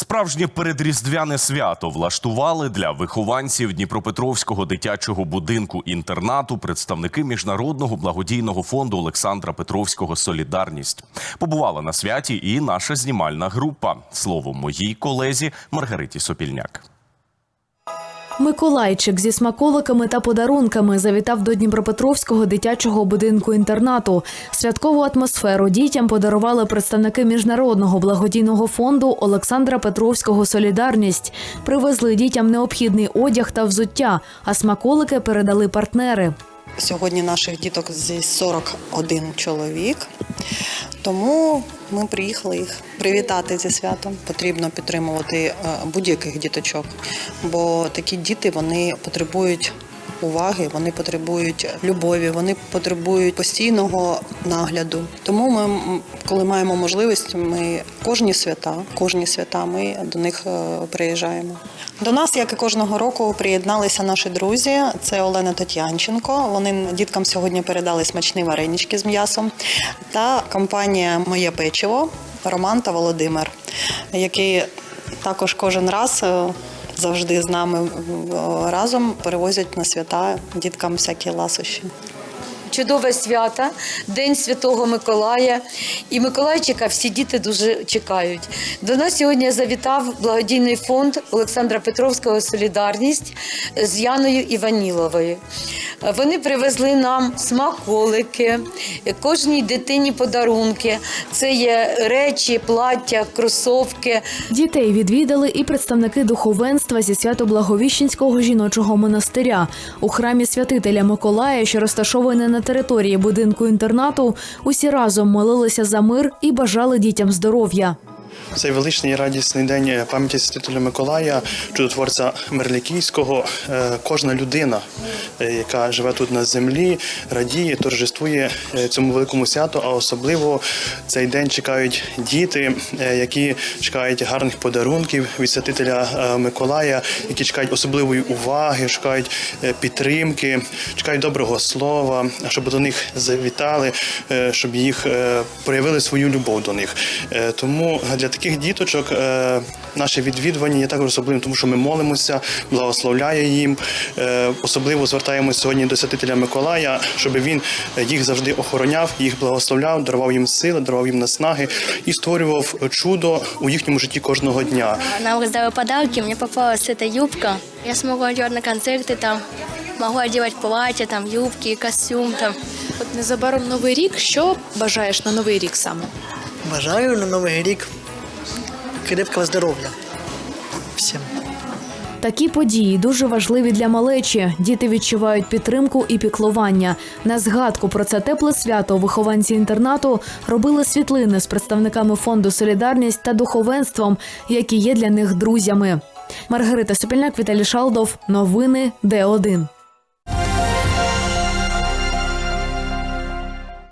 Справжнє передріздвяне свято влаштували для вихованців Дніпропетровського дитячого будинку інтернату представники міжнародного благодійного фонду Олександра Петровського Солідарність. Побувала на святі і наша знімальна група. Слово моїй колезі Маргариті Сопільняк. Миколайчик зі смаколиками та подарунками завітав до Дніпропетровського дитячого будинку інтернату. Святкову атмосферу дітям подарували представники міжнародного благодійного фонду Олександра Петровського Солідарність. Привезли дітям необхідний одяг та взуття, а смаколики передали партнери. Сьогодні наших діток зі 41 чоловік. Тому ми приїхали їх привітати зі святом. Потрібно підтримувати е, будь-яких діточок, бо такі діти вони потребують уваги, вони потребують любові, вони потребують постійного нагляду. Тому ми, коли маємо можливість, ми кожні свята, кожні свята ми до них е, приїжджаємо. До нас, як і кожного року, приєдналися наші друзі. Це Олена Тетянченко. Вони діткам сьогодні передали смачні варенички з м'ясом. Та компанія Моє печиво Роман та Володимир, які також кожен раз. Завжди з нами разом перевозять на свята діткам всякі ласощі. Чудове свято, День Святого Миколая. І Миколайчика всі діти дуже чекають. До нас сьогодні завітав благодійний фонд Олександра Петровського Солідарність з Яною Іваніловою. Вони привезли нам смаколики, кожній дитині подарунки. Це є речі, плаття, кросовки. Дітей відвідали і представники духовенства зі Свято-Благовіщенського жіночого монастиря. У храмі святителя Миколая, що розташований на території будинку інтернату, усі разом молилися за мир і бажали дітям здоров'я. Цей величний радісний день пам'яті святителя Миколая, чудотворця Мерлікійського. Е, Кожна людина, е, яка живе тут на землі, радіє, торжествує е, цьому великому святу. А особливо цей день чекають діти, які чекають гарних подарунків від святителя Миколая, які чекають особливої уваги, шукають е, підтримки, чекають доброго слова, щоб до них завітали, щоб їх проявили свою любов до них. Тому для таких діточок е, наше відвідування є також особливим, тому що ми молимося, благословляє їм. Е, Особливо звертаємося сьогодні до святителя Миколая, щоб він їх завжди охороняв, їх благословляв, дарував їм сили, дарував їм наснаги і створював чудо у їхньому житті кожного дня. Нам раздали подарки, мне попалась эта юбка. Я смогу одевать на концерты там, могу одевать платья, там, юбки, костюм там. От незабаром новий рік. Що бажаєш на новий рік саме? Бажаю на новий рік крепкого здоров'я всім. Такі події дуже важливі для малечі. Діти відчувають підтримку і піклування. На згадку про це тепле свято вихованці інтернату робили світлини з представниками фонду Солідарність та духовенством, які є для них друзями. Маргарита Сопільняк, Віталій Шалдов. Новини Д1.